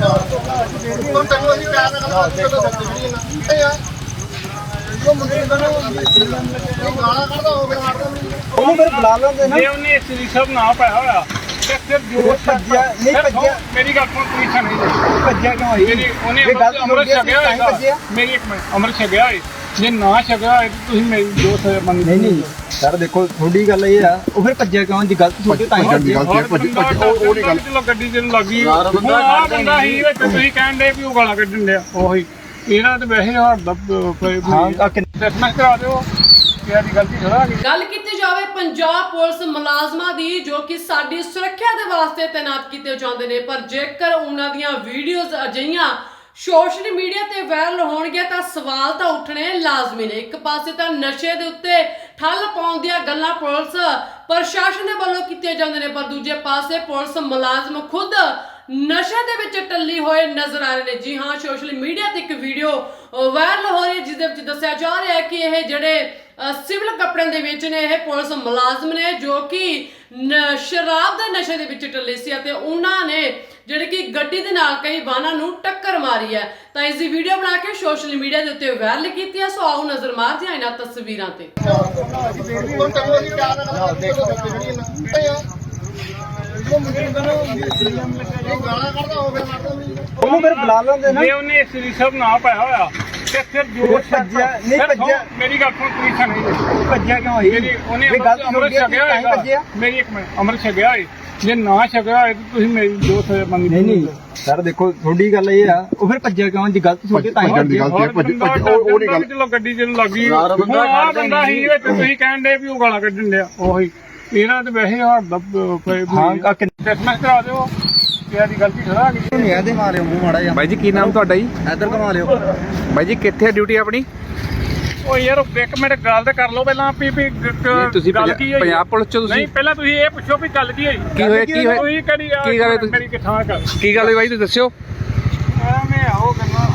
ਹੁਣ ਤੈਨੂੰ ਅਸੀਂ ਪਿਆਰ ਨਾਲ ਗੱਲ ਕਰਦੇ ਤਾਂ ਸੱਚੀ ਨਹੀਂ ਨਾ ਇਹ ਆ ਉਹ ਮੁੰਡੇ ਦਾ ਨਾ ਉਹ ਗਾਲਾਂ ਕੱਢਦਾ ਹੋਵੇ ਮਾਰਦਾ ਨਹੀਂ ਉਹਨੂੰ ਫਿਰ ਬੁਲਾ ਲੈਂਦੇ ਨਾ। ਜੇ ਉਹਨੇ ਸ੍ਰੀ ਸਾਹਿਬ ਨਾ ਪਾਇਆ ਹੋਇਆ ਤੇ ਫਿਰ ਜੋ ਭੱਜਿਆ- ਨਹੀਂ ਫਿਰ ਭੱਜਿਆ। ਮੇਰੀ ਗੱਲ ਸੁਣ ਪੁਲਿਸ ਨਹੀਂ ਭੱਜਿਆ ਕਿਉਂ ਹੋਈ ਮੇਰੀ ਉਹਨੇ ਇਹ ਗਲਤ ਅੰਮ੍ਰਿਤ ਹੋ ਗਿਆ ਛਕਿਆ ਤਾਂ ਹੀ ਹੋਏਗਾ ਭੱਜਿਆ। ਮੇਰੀ ਇੱਕ ਮਿੰਟ ਅੰਮ੍ਰਿਤ ਛਕਿਆ ਹੋਏ। ਜੇ ਨਾ ਛਕਿਆ ਹੋਏ ਤਾਂ ਤੁਸੀਂ ਮੇਰੀ ਜੋ ਸਜ਼ਾ ਮੰਨ ਨਹੀਂ ਨਹੀਂ। ਸਰ ਦੇਖੋ ਥੋੜੀ ਗੱਲ ਇਹ ਆ। ਉਹ ਫਿਰ ਭੱਜਿਆ ਕਿਉਂ? ਜੀ ਗਲਤ ਤੁਹਾਡੀ ਤਾਂ ਹੀ ਭੱਜਣ ਦੀ ਭੱਜਿਆ ਗੱਲ। ਭੱਜ- ਭੱਜ- ਭੱਜ- ਉਹ- ਉਹ ਨੀ ਗੱਲ। ਚਲੋ ਗੱਡੀ ਜਿਹਨੂੰ ਲੱਗੀ ਯਾਰ ਬੰਦਾ ਹੁਣ ਆਹ ਕੱਢਦਾ ਬੰਦਾ ਹੀ ਵਿੱਚ ਤੁਸੀਂ ਕਹਿਣ ਦੇ ਵੀ ਉਹ ਗਾਲਾਂ ਕੱਢਣ ਡਿਆ। ਉਹੀ। ਇਹਨਾਂ ਤੇ ਵੈਸੇ ਹਰ ਦੱਬ ਹਾਂ ਆ ਕਿ ਡਿਸਮਿਸ ਕਰਾ ਦਿਓ। ਕਿ ਇਹਦੀ ਗਲਤੀ ਥੋੜਾ ਗਈ ਗੱਲ ਕੀਤੀ ਜਾਵੇ ਪੰਜਾਬ ਪੁਲਿਸ ਮੁਲਾਜ਼ਮਾਂ ਦੀ ਜੋ ਕਿ ਸਾਡੀ ਸੁਰੱਖਿਆ ਦੇ ਵਾਸਤੇ ਤਾਇਨਾਤ ਕੀਤੇ ਜਾਂਦੇ ਨੇ ਪਰ ਜੇਕਰ ਉਹਨਾਂ ਦੀਆਂ ਵੀਡੀਓਜ਼ ਅਜਿਹੀਆਂ ਸੋਸ਼ਲ ਮੀਡੀਆ ਤੇ ਵਾਇਰਲ ਹੋਣਗੀਆਂ ਤਾਂ ਸਵਾਲ ਤਾਂ ਉੱਠਣੇ ਲਾਜ਼ਮੀ ਨੇ। ਇੱਕ ਪਾਸੇ ਤਾਂ ਨਸ਼ੇ ਦੇ ਉੱਤੇ ਠੱਲ ਪਾਉਣ ਦੀਆਂ ਗੱਲਾਂ ਪੁਲਿਸ, ਪ੍ਰਸ਼ਾਸਨ ਦੇ ਵੱਲੋਂ ਕੀਤੀਆਂ ਜਾਂਦੇ ਨੇ, ਪਰ ਦੂਜੇ ਪਾਸੇ ਪੁਲਿਸ ਮੁਲਾਜ਼ਮ ਖੁਦ ਨਸ਼ੇ ਦੇ ਵਿੱਚ ਟੱਲੀ ਹੋਏ ਨਜ਼ਰ ਆ ਰਹੇ ਨੇ। ਜੀ ਹਾਂ, ਸੋਸ਼ਲ ਮੀਡੀਆ ਤੇ ਇੱਕ ਵੀਡੀਓ ਵਾਇਰਲ ਹੋ ਰਹੀ ਹੈ, ਜਿਸ ਦੇ ਵਿੱਚ ਦੱਸਿਆ ਜਾ ਰਿਹਾ ਹੈ ਕਿ ਇਹ ਜਿਹੜੇ ਸਿਵਲ ਕੱਪੜਿਆਂ ਦੇ ਵਿੱਚ ਨੇ, ਇਹ ਪੁਲਿਸ ਮੁਲਾਜ਼ਮ ਨੇ ਜੋ ਕਿ ਨ- ਸ਼ਰਾਬ ਦੇ ਨਸ਼ੇ ਦੇ ਵਿੱਚ ਟੱਲੇ ਸੀ ਅਤੇ ਉਹਨਾਂ ਨੇ ਜਿਹੜੇ ਕਿ ਗੱਡੀ ਦੇ ਨਾਲ ਕਈ ਵਾਹਨਾਂ ਨੂੰ ਟੱਕਰ ਮਾਰੀ ਹੈ। ਤਾਂ ਇਸ ਦੀ ਵੀਡੀਓ ਬਣਾ ਕੇ ਸੋਸ਼ਲ ਮੀਡੀਆ ਦੇ ਉੱਤੇ ਵਾਇਰਲ ਕੀਤੀ ਹੈ। ਸੋ ਆਓ ਨਜ਼ਰ ਮਾਰਦੇ ਹਾਂ ਇਹਨਾਂ ਤਸਵੀਰਾਂ ਤੇ। ਨਹੀਂ ਨਹੀਂ ਉਹਨੂੰ ਫਿਰ ਬੁਲਾ ਲੈਂਦੇ ਨਾ। ਜੇ ਉਹਨੇ ਸ੍ਰੀ ਸਾਹਿਬ ਨਾ ਪਾਇਆ ਹੋਇਆ। ਤੇ ਫਿਰ ਜੋ ਭੱਜਿਆ- ਨਹੀਂ ਭੱਜਿਆ। ਮੇਰੀ ਗੱਲ ਸੁਣ ਪੁਲਿਸ ਨਹੀਂ। ਭੱਜਿਆ ਕਿਉਂ ਹੋਈ ਮੇਰੀ ਉਹਨੇ ਇਹ ਗਲਤ ਹੋ ਅੰਮ੍ਰਿਤ ਛਕਿਆ ਤਾਂ ਹੀ ਹੋਏਗਾ ਭੱਜਿਆ? ਮੇਰੀ ਇੱਕ ਮਿੰਟ। ਅੰਮ੍ਰਿਤ ਛਕਿਆ ਹੋਏ ਜੇ ਨਾ ਛਕਿਆ ਹੋਏ ਤਾਂ ਤੁਸੀਂ ਮੇਰੀ ਜੋ ਸਜ਼ਾ ਨਹੀਂ ਨਹੀਂ। ਸਰ ਦੇਖੋ ਥੋੜੀ ਗੱਲ ਇਹ ਆ ਉਹ ਫਿਰ ਭੱਜਿਆ ਕਿਉਂ? ਜੀ ਗਲਤ ਤੁਹਾਡੀ ਤਾਂ ਹੀ ਭੱਜਣ ਦੀ ਭੱਜਿਆ ਗੱਲ। ਭੱਜ- ਭੱਜ- ਉਹ- ਉਹ ਨੀ ਗੱਲ। ਚਲੋ ਗੱਡੀ ਜਿਹਨੂੰ ਲੱਗੀ ਯਾਰ ਬੰਦਾ ਹੀ ਵਿੱਚ ਤੁਸੀਂ ਕਹਿਣ ਦੇ ਵੀ ਉਹ ਗਾਲਾਂ ਕੱਢਣ ਡਿਆ। ਉਹੀ। ਇਹਨਾਂ ਤੇ ਵੈਸੇ ਹਰ ਦੱਬ ਹਾਂ ਆ ਕਿ ਡਿਸਮਿਸ ਕਰਾ ਦਿਓ। ਕਿ ਇਹਦੀ ਗਲਤੀ ਥੋੜਾ ਗਈ ਨਹੀਂ ਇਹਦੇ ਮਾਰਿਓ ਮੂੰਹ ਮਾੜਾ ਜਿਹਾ। ਬਾਈ ਜੀ ਕੀ ਨਾਮ ਤੁਹਾਡਾ ਜੀ? ਇੱਧਰ ਕਮਾ ਲਿਓ। ਬਾਈ ਜੀ ਕਿੱਥੇ ਹੈ ਡਿਊਟੀ ਆਪਣੀ? ਉਹ ਯਾਰ ਇੱਕ ਮਿੰਟ ਗੱਲ ਤੇ ਕਰ ਲਓ ਪਹਿਲਾਂ ਵੀ ਵੀ ਗ- ਗ- ਨਹੀਂ ਤੁਸੀਂ ਗੱਲ ਪੰਜਾ- ਕੀ ਹੋਈ? ਪੰਜਾਬ ਪੁਲਿਸ ਚ ਨਹੀਂ ਤੁਸੀਂ ਪਹਿਲਾਂ ਤੁਸੀਂ ਇਹ ਪੁੱਛੋ ਵੀ ਗੱਲ ਕੀ ਹੋਈ? ਕੀ ਹੋਇਆ ਕੀ ਹੋਇਆ? ਕੋਈ ਕਿਹੜੀ ਆ ਕੀ ਗੱਲ ਹੈ ਤੁਸੀਂ- ਮੇਰੀ ਕਿਥਾਂ ਕਰ ਕੀ ਗੱਲ ਹੋਈ ਬਾਈ ਤੁਸੀਂ ਦੱਸਿਓ। ਐਵੇਂ ਆਓ ਕਰਨਾ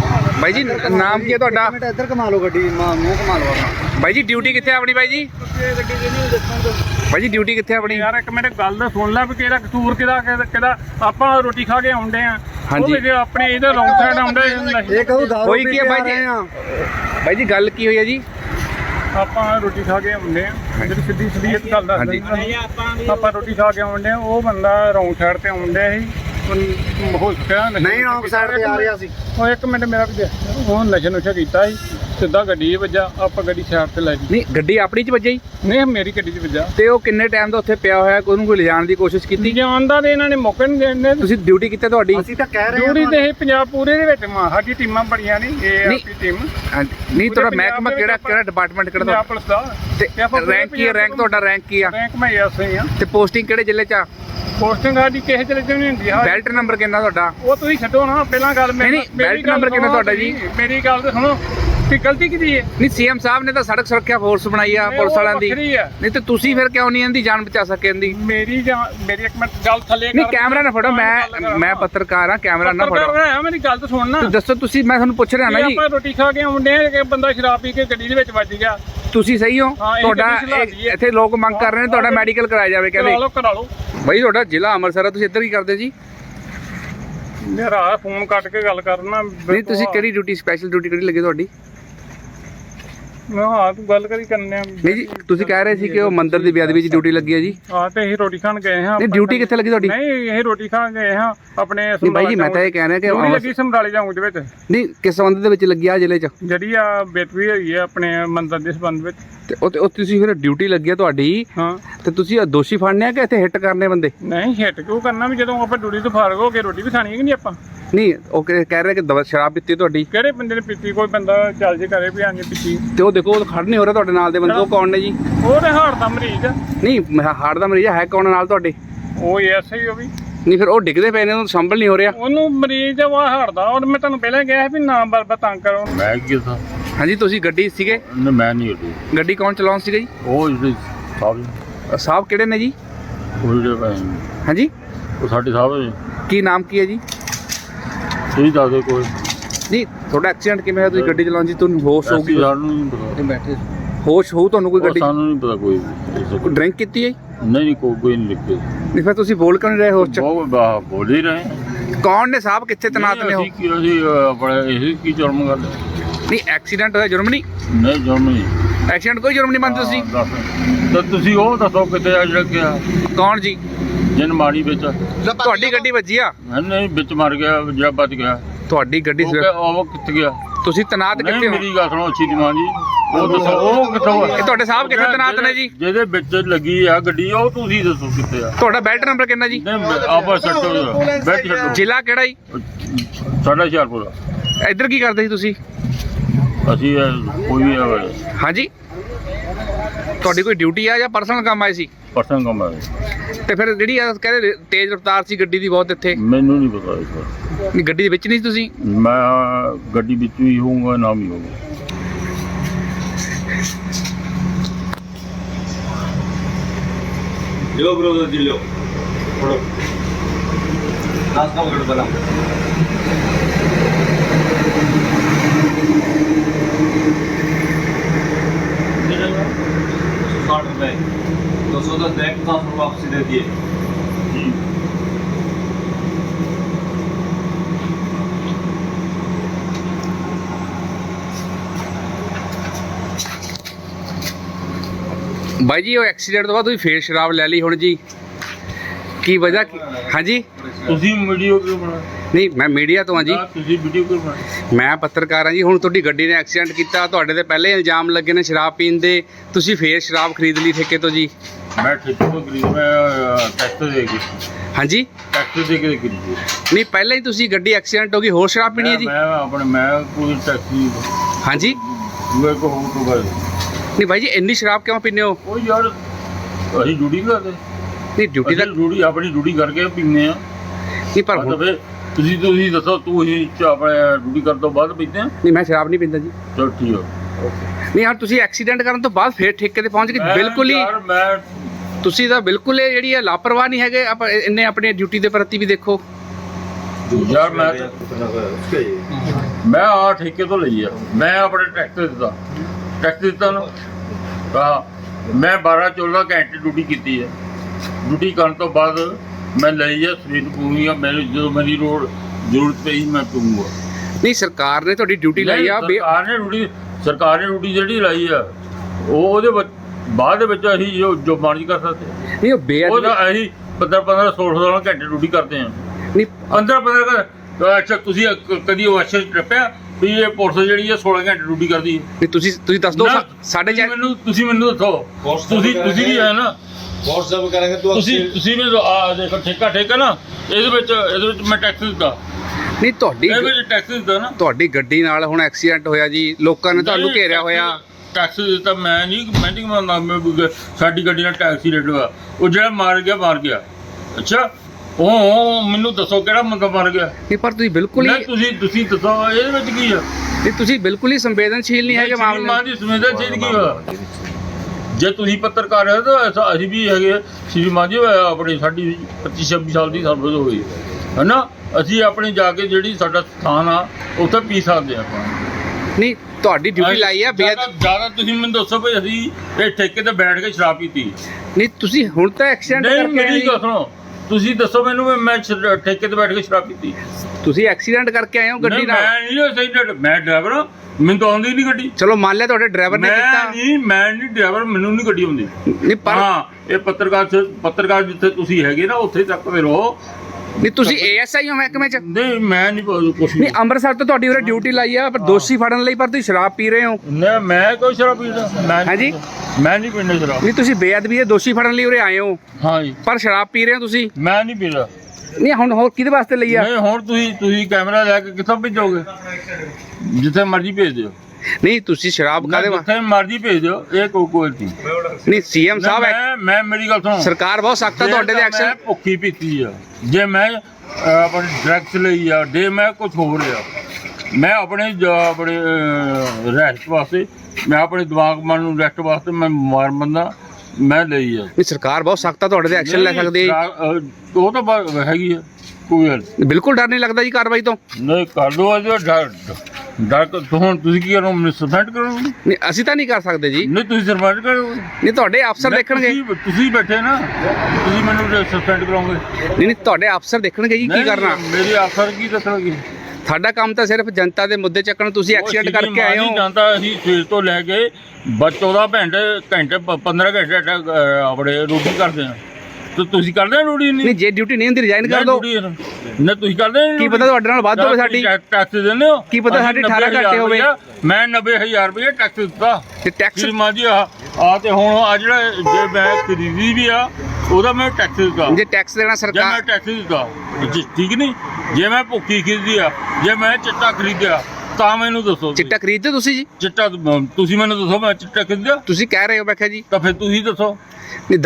ਬਾਈ ਜੀ ਨਾਮ ਕੀ ਹੈ ਤੁਹਾਡਾ? ਮਿੰਟ ਇੱਧਰ ਕਮਾ ਲਓ ਗੱਡੀ ਮਾਂ ਮੂੰਹ ਕਮਾ ਲਓ ਆਪਣਾ ਬਾਈ ਜੀ ਡਿਊਟੀ ਕਿੱਥੇ ਆਪਣੀ ਬਾਈ ਜੀ? ਤੁਸੀਂ ਇਹ ਗੱਡੀ ਜੇ ਨਹੀਂ ਦੱਸਣ ਦਿਓ। ਬਾਈ ਜੀ ਡਿਊਟੀ ਕਿੱਥੇ ਆਪਣੀ? ਯਾਰ ਇੱਕ ਮਿੰਟ ਗੱਲ ਤਾਂ ਸੁਣ ਲੈ ਵੀ ਕਿਹੜਾ ਕਸੂਰ ਕਿਹਦਾ ਕਿਹਦਾ- ਕਿਹਦਾ ਆਪਾਂ ਰੋਟੀ ਖਾ ਕੇ ਆਉਂਦੇ ਆ। ਹਾਂਜੀ। ਉਹ ਵੀ ਆਪਣੇ ਇਹਦੇ ਰੌਂਗ ਸਾਈਡ ਆਉਂਦੇ ਇਹ ਕਹੂ ਦਾਰੂ ਹੋਈ ਕੀ ਹੈ ਕੇ ਬਾਈ ਜੀ? ਰਹੇ ਆ। ਬਾਈ ਜੀ ਗੱਲ ਕੀ ਹੋਈ ਹੈ ਜੀ? ਆਪਾਂ ਰੋਟੀ ਖਾ ਕੇ ਆਉਂਦੇ ਆ ਜਿਹੜੀ ਸਿੱਧੀ ਸਿੱਧੀ ਇੱਕ ਗੱਲ ਦੱਸ ਹਾਂਜੀ। ਦਿੰਦਾ ਆਪਾਂ ਰੋਟੀ ਖਾ ਕੇ ਆਉਂਦੇ ਆ ਉਹ ਬੰਦਾ ਰੌਂਗ ਸਾਈਡ ਤੇ ਆਉਂਦਾ ਸੀ। ਉਹ ਹੋ ਸਕਿਆ ਨਹੀਂ। ਰੌਂਗ ਸਾਈਡ ਤੇ ਆ ਰਿਹਾ ਸੀ। ਉਹ ਇੱਕ ਮਿੰਟ ਮੇਰਾ ਵੀ ਦੇ- ਉਹ ਨਸ਼ਾ ਨੁਸ਼ਾ ਕੀਤਾ ਸੀ। ਸਿੱਧਾ ਗੱਡੀ 'ਚ ਵੱਜਾ ਆਪਾਂ ਗੱਡੀ ਸਾਈਡ ਤੇ ਲੈ ਗਏ। ਨਹੀਂ ਗੱਡੀ ਆਪਣੀ ਚ ਵੱਜੀ? ਨਹੀਂ ਮੇਰੀ ਗੱਡੀ 'ਚ ਵੱਜਾ। ਤੇ ਉਹ ਕਿੰਨੇ ਟਾਈਮ ਦਾ ਉੱਥੇ ਪਿਆ ਹੋਇਆ? ਉਹਨੂੰ ਕੋਈ ਲਿਜਾਣ ਦੀ ਕੋਸ਼ਿਸ਼ ਕੀਤੀ? ਜਾਣ ਦਾ ਤੇ ਇਹਨਾਂ ਨੇ ਮੌਕਾ ਨਹੀਂ ਦੇਣ ਦੇ ਤੁਸੀਂ ਡਿਊਟੀ ਕਿੱਥੇ ਤੁਹਾਡੀ? ਅਸੀਂ ਤਾਂ ਕਹਿ ਰਹੇ ਡਿਊਟੀ ਤੇ ਇਹ ਪੰਜਾਬ ਪੂਰੇ ਦੇ ਵਿੱਚ ਮਾਂ ਸਾਡੀ ਟੀਮਾਂ ਬੜੀਆਂ ਨਹੀਂ ਇਹ ਨਹੀਂ। ਆਪਣੀ ਟੀਮ ਹਾਂਜੀ। ਨਹੀਂ ਤੁਹਾਡਾ ਪੂਰੇ ਮਹਿਕਮਾ ਪੰਜਾਬ ਦੇ ਕਿਹੜਾ ਵਿੱਚ ਕਿਹੜਾ ਡਿਪਾਰਟਮੈਂਟ ਕਿਹੜਾ ਪੰਜਾਬ ਪੁਲਿਸ ਦਾ। ਤੇ ਆਪਾਂ ਪੂਰੇ ਰੈਂਕ ਕੀ ਹੈ? ਰੈਂਕ ਤੁਹਾਡਾ ਰੈਂਕ ਕੀ ਆ? ਰੈਂਕ ਮੈਂ ਐਸਏ ਆ ਤੇ ਪੋਸਟਿੰਗ ਕਿਹੜੇ ਜ਼ਿਲ੍ਹੇ ਚ ਆ? ਪੋਸਟਿੰਗ ਸਾਡੀ ਕਿਸੇ ਚਲੇ ਨਹੀਂ ਹੁੰਦੀ ਆ ਬੈਲਟ ਨੰਬਰ ਕਿੰਨਾ ਤੁਹਾਡਾ? ਉਹ ਤੁਸੀਂ ਛੱਡੋ ਨਾ ਪਹਿਲਾਂ ਗੱਲ ਨਹੀਂ, ਨਹੀਂ, ਮੇਰੀ belt ਗੱਲ number ਕਿੰਨਾ ਸੁਣੋ ਤੁਹਾਡਾ ਜੀ? ਮੇਰੀ ਗੱਲ ਤਾਂ ਸੁਣੋ। ਕਿ ਗਲਤੀ ਕਿਹਦੀ ਹੈ? ਨਹੀਂ ਸੀਐਮ ਸਾਹਿਬ ਨੇ ਤਾਂ ਸੜਕ ਸੁਰੱਖਿਆ ਫੋਰਸ ਬਣਾਈ ਆ ਪੁਲਿਸ ਵਾਲਿਆਂ ਦੀ। ਆ। ਨਹੀਂ ਤੇ ਤੁਸੀਂ ਫਿਰ ਕਿਉਂ ਨਹੀਂ ਇਹਦੀ ਜਾਨ ਬਚਾ ਸਕੇ ਇਹਦੀ? ਮੇਰੀ ਜਾਂ ਮੇਰੀ ਇੱਕ ਮਿੰਟ ਗੱਲ ਥੱਲੇ ਨਹੀਂ ਕਰ। ਕੈਮਰਾ ਨਾ ਫੜੋ ਮੈਂ ਕਰਾਂ। ਮੈਂ ਪੱਤਰਕਾਰ ਆ ਕੈਮਰਾ ਨਾ ਪੱਤਰਕਾਰ ਫੜੋ। ਹੋਇਆ, ਮੇਰੀ ਗੱਲ ਤਾਂ ਸੁਣ ਨਾ। ਤੁਸੀਂ ਦੱਸੋ ਤੁਸੀਂ ਮੈਂ ਤੁਹਾਨੂੰ ਪੁੱਛ ਰਿਹਾ ਨਾ ਜੀ। ਆਪਾਂ ਰੋਟੀ ਖਾ ਕੇ ਆਉਂਦੇ ਆ ਕਿ ਬੰਦਾ ਸ਼ਰਾਬ ਪੀ ਕੇ ਗੱਡੀ ਦੇ ਵਿੱਚ ਵੱਜ ਗਿਆ। ਤੁਸੀਂ ਸਹੀ ਹੋ? ਤੁਹਾਡਾ। ਇੱਥੇ ਲੋਕ ਮੰਗ ਕਰ ਰਹੇ ਨੇ ਤੁਹਾਡਾ ਮੈਡੀਕਲ ਕਰਾਇਆ ਜਾਵੇ ਕਰਾ ਕਹਿੰਦੇ ਲਓ ਕਰਾ ਲਓ। ਬਾਈ ਤੁਹਾਡਾ ਜ਼ਿਲ੍ਹਾ ਅੰਮ੍ਰਿਤਸਰ ਆ ਤੁਸੀਂ ਇੱਧਰ ਕੀ ਕਰਦੇ ਜੀ? ਮੇਰਾ ਫੋਨ ਕੱਟ ਕੇ ਗੱਲ ਕਰਨਾ ਨਹੀਂ ਤੁਸੀਂ ਕਿਹੜੀ ਡਿਊਟੀ ਸਪੈਸ਼ਲ ਡਿਊਟੀ ਕਿਹੜੀ ਲੱਗੀ ਤੁਹਾਡੀ? ਹਾਂ ਤੂੰ ਗੱਲ ਕਰੀ ਕਰਨੇ ਆ। ਨਹੀਂ ਜੀ ਤੁਸੀਂ ਕਹਿ ਰਹੇ ਸੀ ਕਿ ਉਹ ਮੰਦਿਰ ਦੀ ਬੇਅਦਬੀ ਵਿੱਚ ਡਿਊਟੀ ਲੱਗੀ ਹੈ ਜੀ। ਹਾਂ ਤੇ ਅਸੀਂ ਰੋਟੀ ਖਾਣ ਗਏ ਹਾਂ। ਨਹੀਂ ਡਿਊਟੀ ਕਿੱਥੇ ਲੱਗੀ ਤੁਹਾਡੀ? ਨਹੀਂ ਇਹ ਰੋਟੀ ਖਾਣ ਗਏ ਹਾਂ ਆਪਣੇ ਨਹੀਂ ਬਾਈ ਜੀ ਮੈਂ ਤਾਂ ਇਹ ਕਹਿ ਰਿਹਾ ਕਿ ਅੰਮ੍ਰਿਤਸਰ- ਲੱਗੀ ਸਮਰਾਲੇ ਜਾਊਂ ਦੇ ਵਿੱਚ। ਨਹੀਂ ਕਿਸ ਸੰਬੰਧ ਦੇ ਵਿੱਚ ਲੱਗੀ ਆ ਜ਼ਿਲ੍ਹੇ 'ਚ? ਜਿਹੜੀ ਆ ਬੇਤਵੀ ਹੋਈ ਹੈ ਆਪਣੇ ਮੰਦਰ ਦੇ ਸੰਬੰਧ ਵਿੱਚ। ਤੇ ਉਹ ਤੇ ਉਹ ਤੁਸੀਂ ਫਿਰ ਡਿਊਟੀ ਲੱਗੀ ਆ ਤੁਹਾਡੀ। ਹਾਂ। ਤੇ ਤੁਸੀਂ ਇਹ ਦੋਸ਼ੀ ਫੜਨੇ ਆ ਕਿ ਇੱਥੇ ਹਿੱਟ ਕਰਨੇ ਬੰਦੇ? ਨਹੀਂ ਹਿੱਟ ਕਿਉਂ ਕਰਨਾ ਵੀ ਜਦੋਂ ਆਪਾਂ ਡਿਊਟੀ ਤੋਂ ਫਾਰਗ ਹੋ ਕੇ ਰੋਟੀ ਵੀ ਖਾਣੀ ਹੈ ਕਿ ਨਹੀਂ ਆਪਾਂ? ਨਹੀਂ ਉਹ ਕਹਿ ਕਹਿ ਰਹੇ ਕਿ ਦਵਾ ਸ਼ਰਾਬ ਪੀਤੀ ਤੁਹਾਡੀ। ਕਿਹੜੇ ਬੰਦੇ ਨੇ ਪੀਤੀ? ਕੋਈ ਬੰਦਾ ਚੱਲ ਜੇ ਕਰੇ ਵੀ ਹਾਂਜੀ ਪੀਤੀ। ਤੇ ਉਹ ਦੇਖੋ ਉਹ ਖੜ ਨਹੀਂ ਹੋ ਰਿਹਾ ਤੁਹਾਡੇ ਨਾਲ ਦੇ ਬੰਦੇ ਉਹ ਕੌਣ ਨੇ ਜੀ? ਉਹ ਤੇ ਹਾਰਟ ਦਾ ਮਰੀਜ਼ ਆ। ਨਹੀਂ ਹਾਰਟ ਦਾ ਮਰੀਜ਼ ਹੈ ਕੌਣ ਨਾਲ ਤੁਹਾਡੇ? ਉਹ ਐਸਾ ਹੀ ਉਹ ਵੀ। ਨਹੀਂ ਫਿਰ ਉਹ ਡਿੱਗਦੇ ਪਏ ਨੇ ਉਹਨੂੰ ਸੰਭਲ ਨਹੀਂ ਹੋ ਰਿਹਾ। ਉਹਨੂੰ ਮਰੀਜ਼ ਆ ਉਹ ਹਾਰਟ ਦਾ। ਔਰ ਮੈਂ ਤੁਹਾਨੂੰ ਪਹਿਲਾਂ ਕਿਹਾ ਸੀ ਵੀ ਨਾ ਬਰਬਰ ਤੰਗ ਕਰੋ। ਮੈਂ ਕੀ ਕੀਤਾ ਹਾਂਜੀ ਤੁਸੀਂ ਗੱਡੀ ਸੀਗੇ? ਨਹੀਂ ਮੈਂ ਨਹੀਂ ਉੱਡੀ ਗੱਡੀ ਕੌਣ ਚਲਾਉਣ ਸੀਗਾ ਜੀ? ਉਹ ਜਿਹੜੇ ਸਾਹਿਬ ਅ, ਸਾਹਿਬ ਕਿਹੜੇ ਨੇ ਜੀ? ਉਹ ਜਿਹੜੇ ਭੈਣ, ਹਾਂਜੀ। ਉਹ ਸਾਡੇ ਸਾਹਿਬ ਨੇ। ਕੀ ਨਾਮ ਕੀ ਹੈ ਜੀ? ਤੁਸੀਂ ਦੱਸ ਦਿਓ ਕੋਈ। ਨਹੀਂ ਤੁਹਾਡਾ ਐਕਸੀਡੈਂਟ ਕਿਵੇਂ ਹੋਇਆ? ਤੁਸੀਂ ਗੱਡੀ ਚਲਾਉਣ ਜੀ ਤੁਹਾਨੂੰ ਹੋਸ਼ ਅਸੀਂ ਹੋਊਗੀ ਸਾਨੂੰ ਨਹੀਂ ਪਤਾ। ਬੈਠੇ ਹੋਸ਼ ਹੋਊ ਤੁਹਾਨੂੰ ਕੋਈ ਉਹ ਗੱਡੀ? ਸਾਨੂੰ ਨਹੀਂ ਪਤਾ ਕੋਈ। ਵੀ ਇਸ ਕੋਈ ਡਰਿੰਕ ਕੀਤੀ ਹੈ ਜੀ? ਨਹੀਂ ਨਹੀਂ ਕੋਈ ਕੋਈ ਨਹੀਂ ਲਿਖੇ। ਨਹੀਂ ਫਿਰ ਤੁਸੀਂ ਬੋਲ ਕਿਉਂ ਨਹੀਂ ਰਹੇ ਹੋਸ਼ ਚ? ਬਹੁਤ ਬਾ- ਬੋਲ ਹੀ ਰਹੇ। ਕੌਣ ਨੇ ਸਾਹਿਬ? ਕਿੱਥੇ ਤਨਾਤ ਨੇ ਉਹ? ਅਸੀਂ ਕੀ ਅਸੀਂ ਅਹ, ਆਪਣੇ ਇਹ ਕੀ ਜੁਰਮ ਕਰਦੇ ਨਹੀਂ ਐਕਸੀਡੈਂਟ ਹੋਇਆ ਜੁਰਮ ਨਹੀਂ? ਨਹੀਂ ਜੁਰਮ ਨਹੀਂ। ਐਕਸੀਡੈਂਟ ਕੋਈ ਜੁਰਮ ਨਹੀਂ ਮੰਨਦੇ ਤੁਸੀਂ? ਤਾਂ ਤੁਸੀਂ ਉਹ ਦੱਸੋ ਕਿਤੇ ਆ ਜਿਹੜਾ ਗਿਆ ਕੌਣ ਜੀ? ਜਿਨ ਮਾੜੀ ਵਿੱਚ। ਤੁਹਾਡੀ ਗੱਡੀ ਵੱਜੀ ਆ? ਨਹੀਂ ਵਿੱਚ ਮਰ ਗਿਆ ਜਿਹੜਾ ਬਚ ਗਿਆ। ਤੁਹਾਡੀ ਗੱਡੀ ਉਹ ਕਿ- ਉਹ ਕਿੱਥੇ ਗਿਆ? ਤੁਸੀਂ ਤਨਾਤ ਕਿੱਥੇ ਹੋ? ਮੇਰੀ ਗੱਲ ਸੁਣੋ ਅੱਛੀ ਦੀ ਮਾਂ ਜੀ। ਉਹ ਦੱਸੋ ਉਹ ਕਿੱਥੋਂ ਇਹ ਤੁਹਾਡੇ ਸਾਹਿਬ ਕਿੱਥੇ ਤੈਨਾਤ ਨੇ ਜੀ? ਜਿਹਦੇ ਵਿੱਚ ਲੱਗੀ ਆ ਗੱਡੀ ਉਹ ਤੁਸੀਂ ਦੱਸੋ ਕਿੱਥੇ ਆ? ਤੁਹਾਡਾ ਬੈਲਟ ਨੰਬਰ ਕਿੰਨਾ ਜੀ? ਆਪਸ ਛੱਡੋ ਬੈਠ ਛੱਡੋ। ਜ਼ਿਲ੍ਹਾ ਕਿਹੜਾ ਜੀ? ਸਾਡਾ ਹੁਸ਼ਿਆਰਪੁਰ। ਇੱਧਰ ਕੀ ਕਰਦੇ ਸੀ ਤੁਸੀਂ? ਅਸੀਂ ਇਹ ਕੋਈ ਵੀ ਹਾਂਜੀ ਤੁਹਾਡੀ ਕੋਈ ਡਿਊਟੀ ਆ ਜਾਂ ਪਰਸਨਲ ਕੰਮ ਆਏ ਸੀ ਪਰਸਨ ਕੰਮ ਆ ਤੇ ਫਿਰ ਜਿਹੜੀ ਆ ਕਹਿੰਦੇ ਤੇਜ਼ ਰਫ਼ਤਾਰ ਸੀ ਗੱਡੀ ਦੀ ਬਹੁਤ ਇੱਥੇ ਮੈਨੂੰ ਨਹੀਂ ਪਤਾ ਇਸ ਬਾਰੇ। ਨਹੀਂ ਗੱਡੀ ਦੇ ਵਿੱਚ ਨਹੀਂ ਸੀ ਤੁਸੀਂ ਮੈਂ ਗੱਡੀ ਵਿੱਚ ਹੀ ਹੋਊਂਗਾ ਨਾ ਵੀ ਹੋਊਂਗਾ लो ब्रदर जी लो थोड़ा नाश्ता वगैरह बना साठ रुपए दो सौ दस बैंक का वापसी दे दिए ਬਾਈ ਜੀ ਉਹ ਐਕਸੀਡੈਂਟ ਤੋਂ ਬਾਅਦ ਤੁਸੀਂ ਫੇਰ ਸ਼ਰਾਬ ਲੈ ਲਈ ਹੁਣ ਜੀ ਕੀ ਵਜ੍ਹਾ ਕੀ- ਹਾਂਜੀ ਤੁਸੀਂ ਵੀਡੀਓ ਕਿਉਂ ਬਣਾ ਨਹੀਂ ਮੈਂ ਮੀਡੀਆ ਤੋਂ ਹਾਂ ਜੀ। ਤੁਸੀਂ ਵੀਡੀਓ ਕਿਉਂ ਬਣਾ ਮੈਂ ਪੱਤਰਕਾਰ ਹਾਂ ਜੀ ਹੁਣ ਤੁਹਾਡੀ ਗੱਡੀ ਨੇ ਐਕਸੀਡੈਂਟ ਕੀਤਾ ਤੁਹਾਡੇ ਤੇ ਪਹਿਲੇ ਇਲਜ਼ਾਮ ਲੱਗੇ ਨੇ ਸ਼ਰਾਬ ਪੀਣ ਦੇ। ਤੁਸੀਂ ਫੇਰ ਸ਼ਰਾਬ ਖਰੀਦ ਲਈ ਠੇਕੇ ਤੋਂ ਜੀ। ਮੈਂ ਠੇਕੇ ਤੋਂ ਖਰੀਦ ਮੈਂ ਟੈਕਸ ਦੇ ਕੇ। ਹਾਂਜੀ? ਟੈਕਸ ਦੇ ਕੇ ਖਰੀਦੀ ਨਹੀਂ ਪਹਿਲਾਂ ਹੀ ਤੁਸੀਂ ਗੱਡੀ ਐਕਸੀਡੈਂਟ ਹੋ ਗਈ ਹੋਰ ਸ਼ਰਾਬ ਪੀਣੀ ਹੈ ਜੀ? ਮੈਂ ਆਪਣੇ ਮੈਂ ਕੋਈ ਟੈਕਸੀ ਹਾਂਜੀ? ਦੂਏ ਕੋ ਹੋ ਤੋਂ ਗਏ ਨਹੀਂ ਬਾਈ ਜੀ ਇੰਨੀ ਸ਼ਰਾਬ ਕਿਉਂ ਪੀਂਦੇ ਹੋ? ਉਹ ਯਾਰ ਅਸੀਂ ਡਿਊਟੀ ਕਰਦੇ। ਨਹੀਂ ਡਿਊਟੀ ਦਾ ਡਿਊਟੀ ਆਪਣੀ ਡਿਊਟੀ ਕਰਕੇ ਪੀਂਦੇ ਆ ਨਹੀਂ ਪਰ ਹੁਣ- ਫਿਰ ਤੁਸੀਂ ਤੁਸੀਂ ਦੱਸੋ ਤੂੰ ਹੀ ਚ ਆਪਣੇ ਡਿਊਟੀ ਕਰਨ ਤੋਂ ਬਾਅਦ ਪੀਂਦੇ ਆ? ਨਹੀਂ ਮੈਂ ਸ਼ਰਾਬ ਨਹੀਂ ਪੀਂਦਾ ਜੀ। ਚਲੋ ਠੀਕ ਆ। ਨਹੀਂ ਯਾਰ ਤੁਸੀਂ ਐਕਸੀਡੈਂਟ ਕਰਨ ਤੋਂ ਬਾਅਦ ਫੇਰ ਠੇਕੇ ਤੇ ਪਹੁੰਚ ਗਏ। ਮੈਂ ਬਿਲਕੁਲ ਹੀ ਯਾਰ ਮੈਂ ਤੁਸੀਂ ਤਾਂ ਬਿਲਕੁਲ ਇਹ ਜਿਹੜੀ ਹੈ ਲਾਪਰਵਾਹ ਨਹੀਂ ਹੈਗੇ। ਆਪਾਂ ਇੰਨੇ ਆਪਣੀ ਡਿਊਟੀ ਦੇ ਪ੍ਰਤੀ ਵੀ ਦੇਖੋ। ਯਾਰ ਮੈਂ ਮੈਂ ਆ ਠੇਕੇ ਤੋਂ ਲਈ ਆ। ਮੈਂ ਆਪਣੇ ਟੈਕਸ ਦਿੱਤਾ। ਟੈਕਸ ਦਿੱਤਾ ਨਾ। ਹਾਂ। ਮੈਂ 12 14 ਘੰਟੇ ਡਿਊਟੀ ਕੀਤੀ ਹੈ ਡਿਊਟੀ ਕਰਨ ਤੋਂ ਬਾਅਦ ਮੈਂ ਲਈ ਆ ਸਵੇਰ ਪੂਰੀ ਆ ਮੈਨੂੰ ਜਦੋਂ ਮੇਰੀ ਰੋਡ ਜ਼ਰੂਰਤ ਪਈ ਮੈਂ ਪੂੰਗਾ ਨਹੀਂ ਸਰਕਾਰ ਨੇ ਤੁਹਾਡੀ ਡਿਊਟੀ ਲਾਈ ਆ ਬੇ- ਸਰਕਾਰ ਨੇ ਡਿਊਟੀ ਸਰਕਾਰ ਨੇ ਡਿਊਟੀ ਜਿਹੜੀ ਲਾਈ ਆ ਉਹ ਉਹਦੇ ਵਿੱਚ- ਬਾਅਦ ਦੇ ਵਿੱਚ ਅਸੀਂ ਜੋ ਜੋ ਮਰਜ਼ੀ ਕਰ ਸਕਦੇ ਹਾਂ। ਨਹੀਂ ਉਹ ਉਹ ਬੇਅਦਬੀ ਤਾਂ ਅਸੀਂ 15 15 16 16 ਘੰਟੇ ਡਿਊਟੀ ਕਰਦੇ ਹਾਂ ਨਹੀਂ 15 15 ਅੱਛਾ ਤੁਸੀਂ ਕ- ਕਦੀ ਉਹ ਅੱਛਾ ਟੱਪਿਆ ਵੀ ਇਹ ਪੁਲਿਸ ਜਿਹੜੀ ਹੈ 16 ਘੰਟੇ ਡਿਊਟੀ ਕਰਦੀ ਹੈ ਨਹੀਂ ਤੁਸੀਂ ਤੁਸੀਂ ਦੱਸ ਦਿਓ ਨਾ, ਸਾ- ਸਾਡੇ ਤੁਸੀਂ ਚਾਰ ਮੈਨੂੰ ਤੁਸੀਂ ਮੈਨੂੰ ਦੱਸੋ। ਤੁਸੀਂ ਤੁਸੀਂ ਵੀ ਹੈ ਨਾ? WhatsApp ਕਰਾਂਗੇ ਤੂੰ ਤੁਸੀਂ ਤੁਸੀਂ ਵੀ ਆ ਦੇਖੋ ਠੇਕਾ ਠੇਕਾ ਨਾ ਇਹਦੇ ਵਿੱਚ ਇਹਦੇ ਵਿੱਚ ਮੈਂ ਟੈਕਸ ਦਿੱਤਾ ਨਹੀਂ ਤੁਹਾਡੀ ਇਹਦੇ ਵਿੱਚ ਟੈਕਸ ਦਿੱਤਾ ਨਾ। ਤੁਹਾਡੀ ਗੱਡੀ ਨਾਲ ਹੁਣ ਐਕਸੀਡੈਂਟ ਹੋਇਆ ਜੀ ਲੋਕਾਂ ਨੇ ਤੁਹਾਨੂੰ ਘੇਰਿਆ ਹੋਇਆ। taxi ਦਿੱਤਾ ਮੈਂ ਨਹੀਂ ਮੈਂ ਨਹੀਂ ਮੰਨਦਾ ਮੈਂ ਸਾਡੀ ਗੱਡੀ ਨਾਲ ਟੈਕਸੀ ਰੇਟ ਹੋਇਆ। ਉਹ ਜਿਹੜਾ ਮਾਰ ਗਿਆ ਮਾਰ ਗਿਆ। ਅੱਛਾ? ਉਹ- ਮੈਨੂੰ ਦੱਸੋ ਕਿਹੜਾ ਬੰਦਾ ਮਾਰ ਗਿਆ? ਨਹੀਂ ਪਰ ਤੁਸੀਂ ਬਿਲਕੁਲ ਹੀ ਤੁਸੀਂ ਤੁਸੀਂ ਦੱਸੋ ਇਹਦੇ ਵਿੱਚ ਕੀ ਆ? ਨਹੀਂ ਤੁਸੀਂ ਬਿਲਕੁਲ ਹੀ ਸੰਵੇਦਨਸ਼ੀਲ ਨਹੀਂ ਹੈਗੇ ਮਾਮਲੇ ਮਾਂ ਦੀ ਸੁਣਦਾ ਕੀ ਹੋਇਆ ਜੇ ਤੁਸੀਂ ਪੱਤਰਕਾਰ ਹੋ ਤਾਂ ਐਸਾ ਅਸੀਂ ਵੀ ਹੈਗੇ ਆ। ਸ਼੍ਰੀ ਮਾਂ ਜੀ ਆਪਣੀ ਸਾਡੀ 25 26 ਸਾਲ ਦੀ ਸਰਵਿਸ ਹੋ ਗਈ ਹੈ। ਨਾ ਅਸੀਂ ਆਪਣੀ ਜਾ ਕੇ ਜਿਹੜੀ ਸਾਡਾ ਸਥਾਨ ਆ ਉੱਥੇ ਪੀ ਸਕਦੇ ਆਪਾਂ। ਨਹੀਂ ਤੁਹਾਡੀ ਡਿਊਟੀ ਲਾਈ ਆ ਬੇਅਦ ਜ਼ਿਆਦਾ ਤੁਸੀਂ ਮੈਨੂੰ ਦੱਸੋ ਵੀ ਅਸੀਂ ਇਹ ਠੇਕੇ ਤੇ ਬੈਠ ਕੇ ਸ਼ਰਾਬ ਪੀਤੀ। ਨਹੀਂ ਤੁਸੀਂ ਹੁਣ ਤਾਂ ਐਕਸੀਡੈਂਟ ਨਹੀਂ ਕਰਕੇ ਆਏ ਮੇਰੀ। ਗੱਲ ਸੁਣੋ। ਤੁਸੀਂ ਦੱਸੋ ਮੈਨੂੰ ਵੀ ਮੈਂ ਠੇਕੇ ਤੇ ਬੈਠ ਕੇ ਸ਼ਰਾਬ ਪੀਤੀ। ਤੁਸੀਂ ਐਕਸੀਡੈਂਟ ਕਰਕੇ ਆਏ ਹੋ ਗੱਡੀ ਨਹੀਂ, ਨਾਲ? ਮੈਂ ਨਹੀਂ ਸਹੀ ਡਰ- ਮੈਂ ਡਰਾਈਵਰ ਹਾਂ ਮੈਨੂੰ ਤਾਂ ਆਉਂਦੀ ਨਹੀਂ ਗੱਡੀ। ਚਲੋ ਮੰਨ ਲਿਆ ਤੁਹਾਡੇ ਡਰਾਈਵਰ ਨੇ ਮੈਂ ਕੀਤਾ। ਨਹੀਂ ਮੈਂ ਨਹੀਂ ਡਰਾਈਵਰ ਮੈਨੂੰ ਨਹੀਂ ਗੱਡੀ ਆਉਂਦੀ। ਨਹੀਂ ਪਰ ਹਾਂ ਇਹ ਪੱਤਰਕਾਰ ਸ- ਪੱਤਰਕਾਰ ਜਿੱਥੇ ਤੁਸੀਂ ਹੈਗੇ ਨਾ ਉੱਥੇ ਤੱਕ ਤੇ ਰਹੋ ਨਹੀਂ ਤੁਸੀਂ ਏਐਸਆਈ ਹੋ ਮਹਿਕਮੇ ਚ? ਨਹੀਂ ਮੈਂ ਨਹੀਂ ਕੁਝ ਨਹੀਂ ਅੰਮ੍ਰਿਤਸਰ ਤੋਂ ਤੁਹਾਡੀ ਉਰੇ ਡਿਊਟੀ ਲਾਈ ਆ ਪਰ ਦੋਸ਼ੀ ਫੜਨ ਲਈ ਪਰ ਤੁਸੀਂ ਸ਼ਰਾਬ ਪੀ ਰਹੇ ਹੋ। ਨਹੀਂ ਮੈਂ ਕੋਈ ਸ਼ਰਾਬ ਪੀਂਦਾ। ਮੈਂ ਨਹੀਂ ਹਾਂਜੀ? ਪੀਂਦਾ। ਮੈਂ ਨਹੀਂ ਪੀਂਦਾ ਸ਼ਰਾਬ। ਨਹੀਂ ਤੁਸੀਂ ਬੇਅਦਬੀ ਦੇ ਦੋਸ਼ੀ ਫੜਨ ਲਈ ਉਰੇ ਆਏ ਹੋ। ਹਾਂ ਜੀ। ਪਰ ਸ਼ਰਾਬ ਪੀ ਰਹੇ ਹੋ ਤੁਸੀਂ? ਮੈਂ ਨਹੀਂ ਪੀਂਦਾ। ਨਹੀਂ ਹੁਣ ਹੋਰ ਕਿਹਦੇ ਵਾਸਤੇ ਲਈ ਆ? ਨਹੀਂ ਹੁਣ ਤੁਸੀਂ ਤੁਸੀਂ ਕੈਮਰਾ ਲੈ ਕੇ ਕਿੱਥੋਂ ਭੇਜੋਗੇ? ਜਿੱਥੇ ਮਰਜ਼ੀ ਭੇਜ ਦਿਓ। ਨਹੀਂ ਤੁਸੀਂ ਸ਼ਰਾਬ ਕਾਦੇ ਜਿੱਥੇ ਮਰਜ਼ੀ ਭੇਜ ਦਿਓ ਇਹ ਕੋਈ ਕੋਈ ਨਹੀਂ ਨਹੀਂ ਸੀਐਮ ਸਾਹਿਬ ਐ- ਮੈਂ ਮੈਂ ਮੇਰੀ ਗੱਲ ਸੁਣੋ। ਸਰਕਾਰ ਬਹੁਤ ਸਖਤ ਆ ਜੇ ਤੁਹਾਡੇ ਦੇ ਤਾਂ ਐਕਸ਼ਨ ਮੈਂ ਭੁੱਖੀ ਪੀਤੀ ਆ। ਜੇ ਮੈਂ ਅਹ, ਆਪਣੀ ਲਈ ਆ ਜੇ ਮੈਂ ਕੁਝ ਹੋ ਰਿਹਾ ਮੈਂ ਆਪਣੇ ਜ- ਆਪਣੇ ਰੈਸਟ ਵਾਸਤੇ ਮੈਂ ਆਪਣੇ ਦਿਮਾਗ ਮਨ ਨੂੰ ਰੈਸਟ ਵਾਸਤੇ ਮੈਂ ਬਿਮਾਰ ਬੰਦਾ ਮੈਂ ਲਈ ਆ। ਨਹੀਂ ਸਰਕਾਰ ਬਹੁਤ ਸਖਤ ਆ ਤੁਹਾਡੇ ਦੇ ਐਕਸ਼ਨ ਲੈ ਨਹੀਂ, ਸਕਦੀ ਹੈ ਅਹ, ਉਹ ਤਾਂ ਬਾ- ਹੈਗੀ ਆ ਕੋਈ ਗੱਲ ਬਿਲਕੁਲ ਡਰ ਨਹੀਂ ਲੱਗਦਾ ਜੀ ਕਾਰਵਾਈ ਤੋਂ। ਨਹੀਂ ਕਰ ਲਓ ਅਜੇ ਡਰ ਤਾਂ ਹੁਣ ਤੁਸੀਂ ਕੀ ਕਰੋ ਮੈਨੂੰ ਸਸਪੈਂਡ ਕਰੋਗੇ? ਨਹੀਂ ਅਸੀਂ ਤਾਂ ਨਹੀਂ ਕਰ ਸਕਦੇ ਜੀ। ਨਹੀਂ ਤੁਸੀਂ ਸਸਪੈਂਡ ਕਰੋਗੇ। ਨਹੀਂ ਤੁਹਾਡੇ ਅਫਸਰ ਦੇਖਣਗੇ। ਤੁਸੀਂ- ਤੁਸੀਂ ਬੈਠੇ ਨਾ ਤੁਸੀਂ ਮੈਨੂੰ ਸਸਪੈਂਡ ਕਰੋਗੇ। ਨਹੀਂ ਨਹੀਂ ਤੁਹਾਡੇ ਅਫਸਰ ਦੇਖਣਗੇ ਜੀ ਕੀ ਕਰਨਾ। ਮੇਰੇ ਅਫਸਰ ਕੀ ਦੱਸਣਗੇ? ਸਾਡਾ ਕੰਮ ਤਾਂ ਸਿਰਫ ਜਨਤਾ ਦੇ ਮੁੱਦੇ ਚੱਕਣ ਤੁਸੀਂ ਐਕਸੀਡੈਂਟ ਕਰਕੇ ਆਏ ਹੋ। ਜਾਂਦਾ ਅਸੀਂ ਸਵੇਰ ਤੋਂ ਲੈ ਕੇ ਬ 14 ਘੰਟੇ ਘੰਟੇ ਪ- 15 ਘੰਟੇ ਆਪਣੇ ਡਿਊਟੀ ਕਰਦੇ ਆ। ਤੇ ਤੁਸੀਂ ਕਰਦੇ ਆ ਡਿਊਟੀ ਨਹੀਂ ਨਹੀਂ ਜੇ ਡਿਊਟੀ ਨਹੀਂ ਹੁੰਦੀ ਰਿਜ਼ਾਈਨ ਕਰ ਦਿਓ। ਨਾ ਤੁਸੀਂ ਕਰਦੇ ਨਹੀਂ ਕੀ ਪਤਾ ਤੁਹਾਡੇ ਨਾਲ ਵੱਧ ਹੋਵੇ ਸਾਡੀ? ਟੈਕਸ ਦਿੰਦੇ ਹੋ? ਕੀ ਪਤਾ ਸਾਡੀ 18 90,000 ਘੰਟੇ ਹੋਵੇ। ਮੈਂ 90000 ਰੁਪਏ ਟੈਕਸ ਦਿੱਤਾ। ਤੇ ਟੈਕਸ ਸ਼੍ਰੀਮਾਨ ਜੀ ਆ ਆ ਤੇ ਹੁਣ ਆ ਜਿਹੜਾ ਜੇ ਮੈਂ ਖਰੀਦੀ ਵੀ ਆ ਉਹਦਾ ਮੈਂ ਟੈਕਸ ਦਿੱਤਾ। ਜੇ ਟੈਕਸ ਦੇਣਾ ਜੇ ਮੈਂ ਸਰਕਾਰ ਟੈਕਸ ਦਿੱਤਾ। ਜੀ, ਠੀਕ ਨਹੀਂ? ਜੇ ਮੈਂ ਭੁੱਕੀ ਖਰੀਦੀ ਆ ਜੇ ਮੈਂ ਚਿੱਟਾ ਖਰੀਦਿਆ ਤਾਂ ਮੈਨੂੰ ਦੱਸੋ ਤੁਸੀਂ। ਚਿੱਟਾ ਖਰੀਦਦੇ ਤੁਸੀਂ ਜੀ? ਚਿੱਟਾ ਤੁਸੀਂ ਮੈਨੂੰ ਦੱਸੋ ਮੈਂ ਚਿੱਟਾ ਖਰੀਦਿਆ? ਤੁਸੀਂ ਕਹਿ ਰਹੇ ਹੋ ਮੈਂ ਕਿਹਾ ਜੀ। ਤਾਂ ਫਿਰ ਤੁਸੀਂ ਦੱਸੋ। ਨਹੀਂ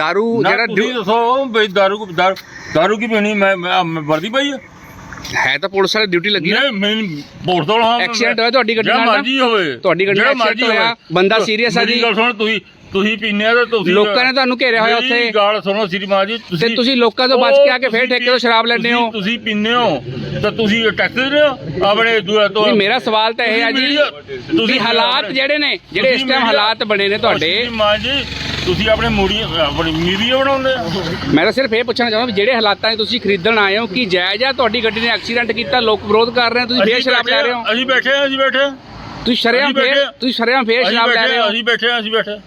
ਨਾ ਜਿਹੜਾ ਤੁਸੀਂ ਡਿਊ- ਦੱਸੋ ਬਈ ਦਾਰੂ ਦਾਰੂ ਦਾਰੂ ਕੀ ਪੀਣੀ? ਮੈਂ ਮੈਂ ਮੈਂ ਵਰਦੀ ਪਈ ਆ। ਹੈ ਤਾਂ ਪੁਲਿਸ ਵਾਲੀ ਡਿਊਟੀ ਲੱਗੀ ਨਾ। ਨਹੀਂ ਮੈਂ ਦੋ ਹਾਂ Accident ਹੋਇਆ ਤੁਹਾਡੀ ਗੱਡੀ ਜਿਹੜਾ ਨਾਲ ਨਾ? ਮਰਜ਼ੀ ਹੋਵੇ। ਤੁਹਾਡੀ ਗੱਡੀ ਜਿਹੜਾ ਨਾਲ accident ਮਰਜ਼ੀ ਹੋਇਆ, ਹੋਵੇ। ਬੰਦਾ serious ਆ ਮੇਰੀ ਜੀ। ਗੱਲ ਸੁਣ ਤੁਸੀਂ ਤੁਸੀਂ ਪੀਨੇ ਆ ਤੇ ਤੁਸੀਂ ਲੋਕਾਂ ਨੇ ਤੁਹਾਨੂੰ ਘੇਰਿਆ ਹੋਇਆ ਮੇਰੀ ਉੱਥੇ। ਗੱਲ ਸੁਣੋ ਸ਼੍ਰੀਮਾਨ ਜੀ ਤੇ ਤੁਸੀਂ ਲੋਕਾਂ ਤੋਂ ਬਚ ਕੇ ਆ ਕੇ ਫੇਰ ਠੇਕੇ ਤੋਂ ਸ਼ਰਾਬ ਲੈਂਦੇ ਹੋ। ਤੁਸੀਂ- ਪੀਨੇ ਹੋ ਤਾਂ ਤੁਸੀਂ ਟੈਕਸ ਦਿੰਦੇ ਹੋ? ਆਪਣੇ ਦੂਆ ਤੋਂ ਨਹੀਂ ਮੇਰਾ ਸਵਾਲ ਤਾਂ ਇਹ ਹੈ ਜੀ ਤੁਸੀਂ ਹਾਲਾਤ ਜਿਹੜੇ ਨੇ ਜਿਹੜੇ ਇਸ ਟਾਈਮ ਹਾਲਾਤ ਬਣੇ ਨੇ ਤੁਹਾਡੇ। ਸ਼੍ਰੀਮਾਨ ਜੀ ਤੁਸੀਂ ਆਪਣੇ ਮੂੜੀ ਆਪਣੀ ਮੀਡੀਆ ਬਣਾਉਂਦੇ ਮੈਂ ਤਾਂ ਸਿਰਫ ਇਹ ਪੁੱਛਣਾ ਚਾਹੁੰਦਾ ਜਿਹੜੇ ਹਾਲਾਤਾਂ 'ਚ ਤੁਸੀਂ ਖਰੀਦਣ ਆਏ ਹੋ ਕੀ ਜਾਇਜ਼ ਆ ਤੁਹਾਡੀ ਗੱਡੀ ਨੇ ਐਕਸੀਡੈਂਟ ਕੀਤਾ ਲੋਕ ਵਿਰੋਧ ਕਰ ਰਹੇ ਹੋ ਤੁਸੀਂ ਫੇਰ ਸ਼ਰਾਬ ਲੈ ਰਹੇ ਹੋ? ਅਸੀਂ ਬੈਠੇ ਆ ਅਸੀਂ ਬੈਠੇ ਤੁਸੀਂ ਸ਼ਰਿਆਮ ਅਸੀਂ ਫੇਰ ਤੁਸੀਂ ਸ਼ਰਿਆਮ ਫੇਰ ਸ਼ਰਾਬ ਲੈ ਰਹੇ ਹੋ ਅਸੀਂ ਬੈਠੇ ਆ ਅਸੀਂ ਬੈਠੇ।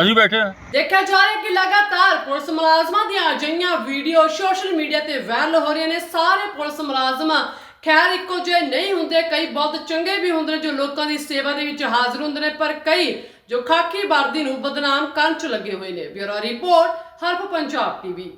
ਅਸੀਂ ਬੈਠੇ ਆ। ਦੇਖਿਆ ਜਾ ਰਿਹਾ ਕਿ ਲਗਾਤਾਰ ਪੁਲਿਸ ਮੁਲਾਜ਼ਮਾਂ ਦੀਆਂ ਅਜਿਹੀਆਂ ਵੀਡੀਓ ਸੋਸ਼ਲ ਮੀਡੀਆ ਤੇ ਵਾਇਰਲ ਹੋ ਰਹੀਆਂ ਨੇ। ਸਾਰੇ ਪੁਲਿਸ ਮੁਲਾਜ਼ਮ, ਖੈਰ ਇੱਕੋ ਜਿਹੇ ਨਹੀਂ ਹੁੰਦੇ, ਕਈ ਬਹੁਤ ਚੰਗੇ ਵੀ ਹੁੰਦੇ ਨੇ ਜੋ ਲੋਕਾਂ ਦੀ ਸੇਵਾ ਦੇ ਵਿੱਚ ਹਾਜ਼ਰ ਹੁੰਦੇ ਨੇ, ਪਰ ਕਈ ਜੋ ਖਾਕੀ ਵਰਦੀ ਨੂੰ ਬਦਨਾਮ ਕਰਨ ਚ ਲੱਗੇ ਹੋਏ ਨੇ। Bureau report, Haraf Punjab TV